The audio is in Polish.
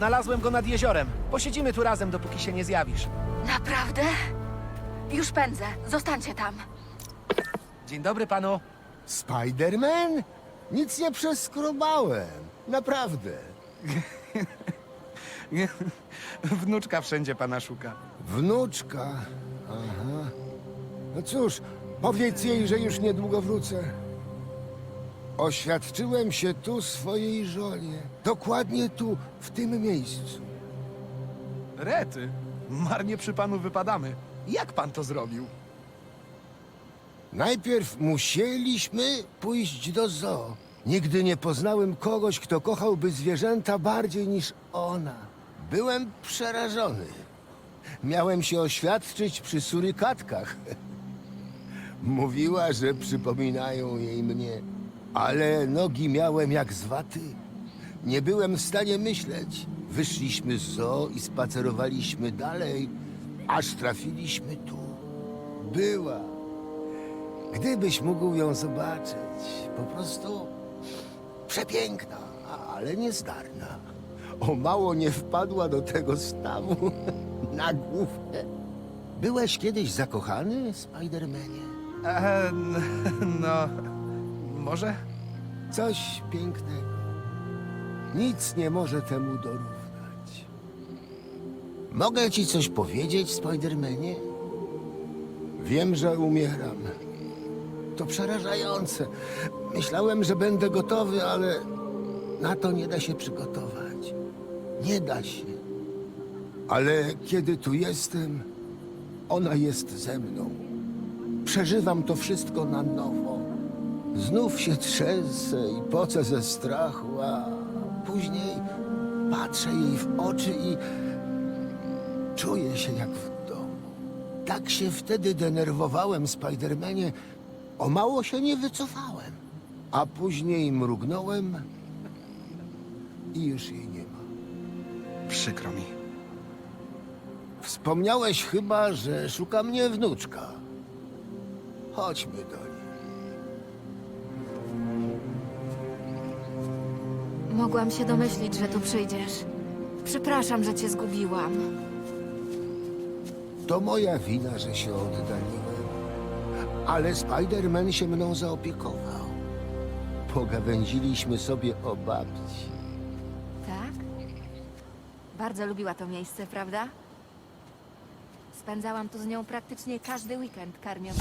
Znalazłem go nad jeziorem. Posiedzimy tu razem, dopóki się nie zjawisz. Naprawdę? Już pędzę. Zostańcie tam. Dzień dobry panu. Spiderman? Nic nie przeskrobałem. Naprawdę. Wnuczka wszędzie pana szuka. Wnuczka. Aha. No cóż, powiedz jej, że już niedługo wrócę. Oświadczyłem się tu swojej żonie. Dokładnie tu, w tym miejscu. Rety, marnie przy panu wypadamy. Jak pan to zrobił? Najpierw musieliśmy pójść do zoo. Nigdy nie poznałem kogoś, kto kochałby zwierzęta bardziej niż ona. Byłem przerażony. Miałem się oświadczyć przy surykatkach. Mówiła, że przypominają jej mnie, ale nogi miałem jak z waty. Nie byłem w stanie myśleć. Wyszliśmy z zoo i spacerowaliśmy dalej, aż trafiliśmy tu. Była. Gdybyś mógł ją zobaczyć, po prostu przepiękna, ale niezdarna. O mało nie wpadła do tego stawu na główkę. Byłeś kiedyś zakochany, Spidermanie? E, no, może? Coś pięknego. Nic nie może temu dorównać. Mogę ci coś powiedzieć, Spidermanie? Wiem, że umieram. To przerażające. Myślałem, że będę gotowy, ale na to nie da się przygotować. Nie da się. Ale kiedy tu jestem, ona jest ze mną. Przeżywam to wszystko na nowo. Znów się trzęsę i pocę ze strachu, a później patrzę jej w oczy i czuję się jak w domu. Tak się wtedy denerwowałem, Spidermanie, o mało się nie wycofałem. A później mrugnąłem i już jej nie ma. Przykro mi. Wspomniałeś chyba, że szuka mnie wnuczka. Chodźmy do niej. Mogłam się domyślić, że tu przyjdziesz. Przepraszam, że cię zgubiłam. To moja wina, że się oddaliłem. Ale Spider-Man się mną zaopiekował. Pogawędziliśmy sobie o babci. Tak? Bardzo lubiła to miejsce, prawda? Spędzałam tu z nią praktycznie każdy weekend, karmiąc